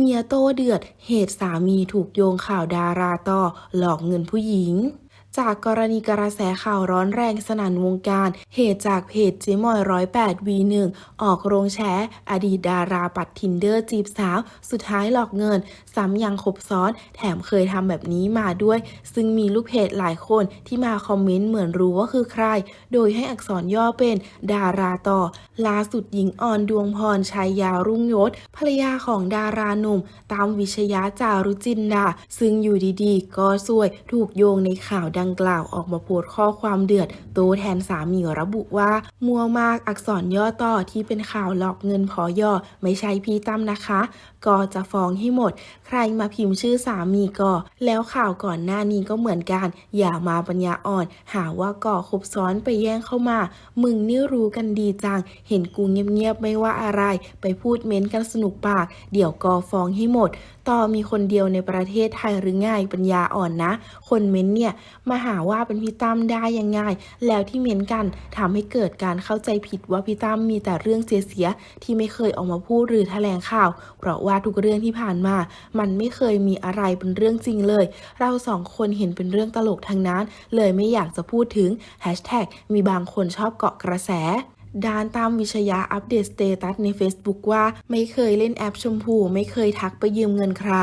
เมียโตเดือด เหตุสามีถูกโยงข่าวดาราต่อ หลอกเงินผู้หญิง จากกรณีกระแสข่าวร้อนแรงสนั่นวงการ เหตุจากเพจเจมอยร้อยแปดวีหนึ่งออกโรงแฉอดีตดาราปัดทินเดอร์จีบสาว สุดท้ายหลอกเงิน ซ้ำยังคบซ้อน แถมเคยทำแบบนี้มาด้วย ซึ่งมีลูกเพจหลายคนที่มาคอมเมนต์เหมือนรู้ว่าคือใคร โดยให้อักษรย่อเป็นดาราต่อล่าสุดหญิงอ่อนดวงพรชัยยารุ่งยศภรรยาของดาราหนุ่ม ตามวิชยาจารุจินดาซึ่งอยู่ดีๆ ก็ซวยถูกโยงในข่าวดังกล่าวออกมาโพสต์ข้อความเดือดโตแทนสามีระบุว่า มัวมากอักษรย่อต่อที่เป็นข่าวหลอกเงินพอย่อ ไม่ใช่พี่ตั้มนะคะ ก็จะฟ้องให้หมด ใครมาพิมพ์ชื่อสามีก็แล้วข่าวก่อนหน้านี้ก็เหมือนกัน อย่ามาปัญญาอ่อน หาว่าก่อคบซ้อนไปแย่งเข้ามา มึงนี่รู้กันดีจัง เห็นกูเงียบๆไม่ว่าอะไร ไปพูดเม้นกันสนุกปาก เดี๋ยวกอฟ้องให้หมด ต่อมีคนเดียวในประเทศไทยหรือไง่ายปัญญาอ่อนนะ คนเม้นเนี่ยมาหาว่าเป็นพี่ตั้มได้ยังไง แล้วที่เม้นกันทำให้เกิดการเข้าใจผิดว่าพี่ตั้มมีแต่เรื่องเสียๆที่ไม่เคยออกมาพูดหรือแถลงข่าว เพราะว่าทุกเรื่องที่ผ่านมา มันไม่เคยมีอะไรเป็นเรื่องจริงเลย เราสองคนเห็นเป็นเรื่องตลกทั้งนั้น เลยไม่อยากจะพูดถึง Hashtag มีบางคนชอบเกาะกระแสด้านตามวิชยาอัปเดตสเตตัสใน Facebook ว่าไม่เคยเล่นแอปชมพู ไม่เคยทักไปยืมเงินใคร